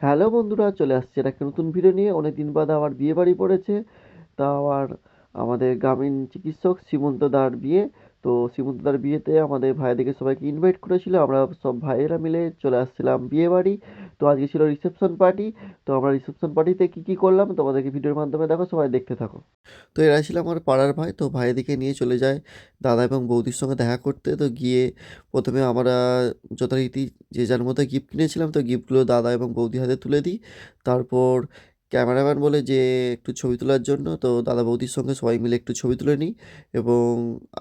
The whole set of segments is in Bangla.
হ্যালো বন্ধুরা, চলে আসছে একটা নতুন ভিডিও নিয়ে। অনেক দিন বাদে আবার বিয়ে বাড়ি পড়েছে। তা আবার আমাদের গ্রামীণ চিকিৎসক সীমন্ত দার বিয়ে। তো সীমন্ত দার বিয়েতে আমাদের ভাইদেরকে সবাইকে ইনভাইট করেছিল। আমরা সব ভাইয়েরা মিলে চলে আসছিলাম বিয়ে বাড়ি তো আজকে ছিল রিসেপশন পার্টি তো আমরা রিসেপশন পার্টিতে কী কী করলাম তোমাদেরকে ভিডিওর মাধ্যমে দেখো, সবাই দেখতে থাকো। তো এরা ছিল আমার পাড়ার ভাই, তো ভাইদিকে নিয়ে চলে যায় দাদা এবং বৌদির সঙ্গে দেখা করতে। তো গিয়ে প্রথমে আমরা যথারীতি যে যার মতো গিফট কিনেছিলাম, তো গিফটগুলো দাদা এবং বৌদি হাতে তুলে দিই। তারপর ক্যামেরাম্যান বলে যে একটু ছবি তোলার জন্য, তো দাদা বৌদির সঙ্গে সবাই মিলে একটু ছবি তুলে নিই। এবং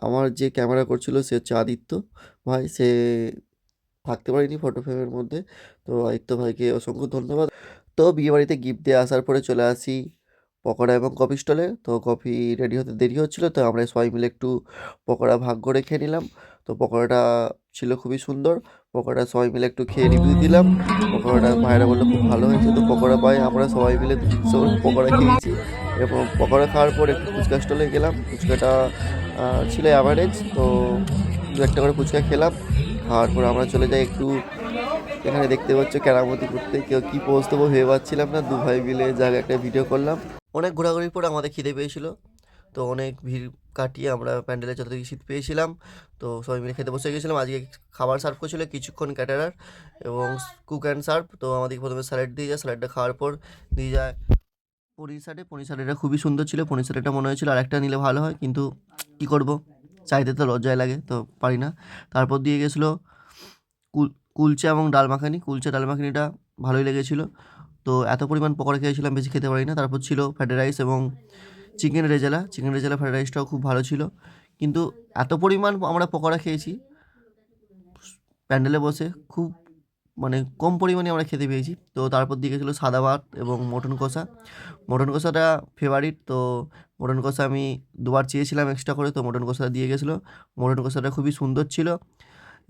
আমার যে ক্যামেরা করছিল সে হচ্ছে আদিত্য ভাই, সে থাকতে পারিনি ফটো ফ্রেমের মধ্যে। তো আদিত্য ভাইকে অসংখ্য ধন্যবাদ। তো বিয়েবাড়িতে গিফট দিয়ে আসার পরে চলে আসি পকোড়া এবং কফি স্টলে তো কফি রেডি হতে দেরি হচ্ছিল, তো আমরা সবাই মিলে একটু পকোড়া ভাগ করে খেয়ে নিলাম। তো পকোড়াটা ছিল খুবই সুন্দর। পকোড়া সবাই মিলে একটু খেয়ে রিভিউ দিলাম। পকোড়াটা ভাইরা বলল খুব ভালো হয়েছে, তো পকোড়া পাই, আমরা সবাই মিলে দুশো পকোড়া খেয়েছি। এবং পকোড়া খাওয়ার পর একটু ফুচকা স্টলে গেলাম। ফুচকাটা ছিল অ্যাভারেজ তো দু একটা করে ফুচকা খেলাম। খাওয়ার পর আমরা চলে যাই একটু এখানে দেখতে পাচ্ছ কেরামতি করতে। কেউ কী পোজ দেবো ভেবে পাচ্ছিলাম না দু ভাই মিলে জায়গায় একটা ভিডিও করলাম। অনেক ঘোরাঘুরির পর আমাদের খিদে পেয়েছিল, তো অনেক ভিড় কাটিয়ে আমরা প্যান্ডেলে যতটুকু শীত পেয়েছিলাম, তো সবাই মিলে খেতে বসে গেছিলাম। আজকে খাবার সার্ভ করছিল কিছুক্ষণ ক্যাটারার এবং কুক অ্যান্ড সার্ভ তো আমাদেরকে প্রথমে স্যালাড দিয়ে যায়। স্যালাডটা খাওয়ার পর দিয়ে যায় পনির সাটে পনির সাটেটা খুবই সুন্দর ছিল, পনির সাটেটা মনে হয়েছিল আর একটা নিলে ভালো হয়, কিন্তু কী করব? চাইতে তো লজ্জায় লাগে, তো পারি না। তারপর দিয়ে গেছিল কুল, কুলচা এবং ডাল মাখানি। কুলচা, ডাল মাখানিটা ভালোই লেগেছিলো। তো এত পরিমাণ পকোড়া খেয়েছিলাম, বেশি খেতে পারি না। তারপর ছিল ফ্রাইড রাইস এবং chicken rezala. Chicken rezala, fried রাইসটাও খুব ভালো ছিল। কিন্তু এত পরিমাণ আমরা পকোড়া খেয়েছি, প্যান্ডেলে বসে খুব মানে কম পরিমাণে আমরা খেতে পেয়েছি। তো তারপর দিয়ে গেছিল সাদা ভাত এবং মটন কষা। মটন কষাটা ফেভারিট তো মটন কষা আমি দুবার চেয়েছিলাম এক্সট্রা করে, তো মটন কষা দিয়ে গেছিল। মটন কষাটা খুবই সুন্দর ছিল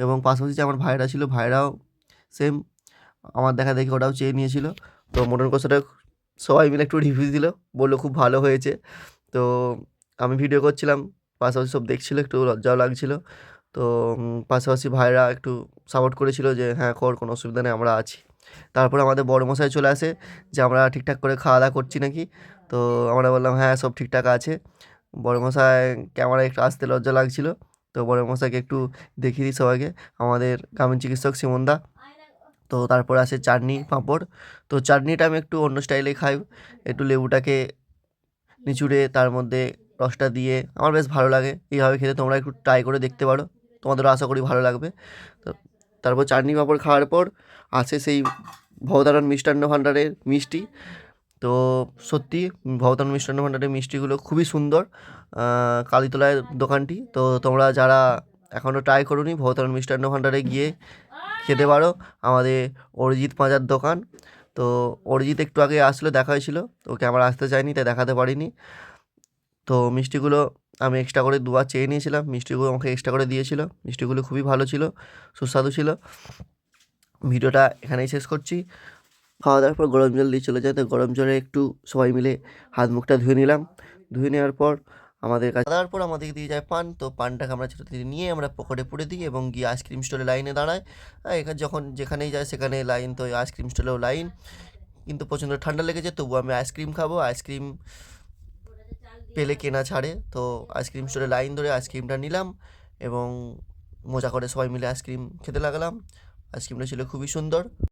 এবং পাশাপাশি যে আমার ভাইরা ছিল ভাইরাও সেম আমার দেখা দেখি ওটাও চেয়ে নিয়েছিল। তো মটন কষাটা সবাই মিলে একটু রিভিউ দিল, বলল খুব ভালো হয়েছে। তো আমি ভিডিও করছিলাম, পাশাপাশি সব দেখছিলো, একটু লজ্জাও লাগছিল। তো পাশাপাশি ভাইরা একটু সাপোর্ট করেছিল যে হ্যাঁ কর, কোনো অসুবিধা নেই, আমরা আছি। তারপরে আমাদের বড় মশাই চলে আসে, যে, আমরা ঠিকঠাক করে খাওয়া দাওয়া করছি নাকি? তো আমরা বললাম হ্যাঁ সব ঠিকঠাক আছে। বড় মশাই ক্যামেরায় একটু আসতে লজ্জা লাগছিল। তো বড় মশাইকে একটু দেখিয়ে দিই সবাইকে। আমাদের গ্রামীণ চিকিৎসক সিমনদা তো তারপর আসে চাটনি পাঁপড়। তো চাটনিটা আমি একটু অন্য স্টাইলে খাই। একটু লেবুটাকে নিচুড়ে তার মধ্যে রসটা দিয়ে। আমার বেশ ভালো লাগে। এইভাবে খেতে তোমরা একটু ট্রাই করে দেখতে পারো। তোমাদেরও আশা করি ভালো লাগবে। তো তারপর চাটনি পাঁপড় খাওয়ার পর আসে সেই ভবতারণ মিষ্টান্ন ভাণ্ডারের মিষ্টি। তো সত্যি ভবতারণ মিষ্টান্ন ভাণ্ডারের মিষ্টিগুলো খুবই সুন্দর কালীতলায় দোকানটি। তো তোমরা যারা এখনও ট্রাই করোনি ভবতারণ মিষ্টান্ন ভাণ্ডারে গিয়ে খেতে পারো আমাদের অরিজিৎ পাঁজার দোকান। তো অরিজিৎ একটু আগে আসলো, দেখা হয়েছিল তো ক্যামেরা আসতে চায়নি তাই দেখাতে পারিনি। তো মিষ্টিগুলো আমি এক্সট্রা করে দুবার চেয়ে নিয়েছিলাম, মিষ্টিগুলো আমাকে এক্সট্রা করে দিয়েছিল, মিষ্টিগুলো খুবই ভালো ছিল, সুস্বাদু ছিল। ভিডিওটা এখানেই শেষ করছি। খাওয়া দাওয়ার পর গরম জল দিয়ে চলে যায় তো গরম জলে একটু সবাই মিলে হাত মুখটা ধুয়ে নিলাম। ধুয়ে নেওয়ার পর আমাদের কাছে দেওয়ার পর আমাদেরকে দিয়ে যায় পান। তো পানটাকে আমরা ছোটো থেকে নিয়ে আমরা পকেটে পুড়ে দিই এবং গিয়ে আইসক্রিম স্টোরে লাইনে দাঁড়ায় এখানে যখন যেখানেই যায় সেখানে লাইন, তো আইসক্রিম স্টোরেও লাইন। কিন্তু প্রচণ্ড ঠান্ডা লেগেছে তবু আমি আইসক্রিম খাব। আইসক্রিম পেলে কেনা ছাড়ে। তো আইসক্রিম স্টোরে লাইন ধরে আইসক্রিমটা নিলাম এবং মজা করে সবাই মিলে আইসক্রিম খেতে লাগলাম। আইসক্রিমটা ছিল খুবই সুন্দর।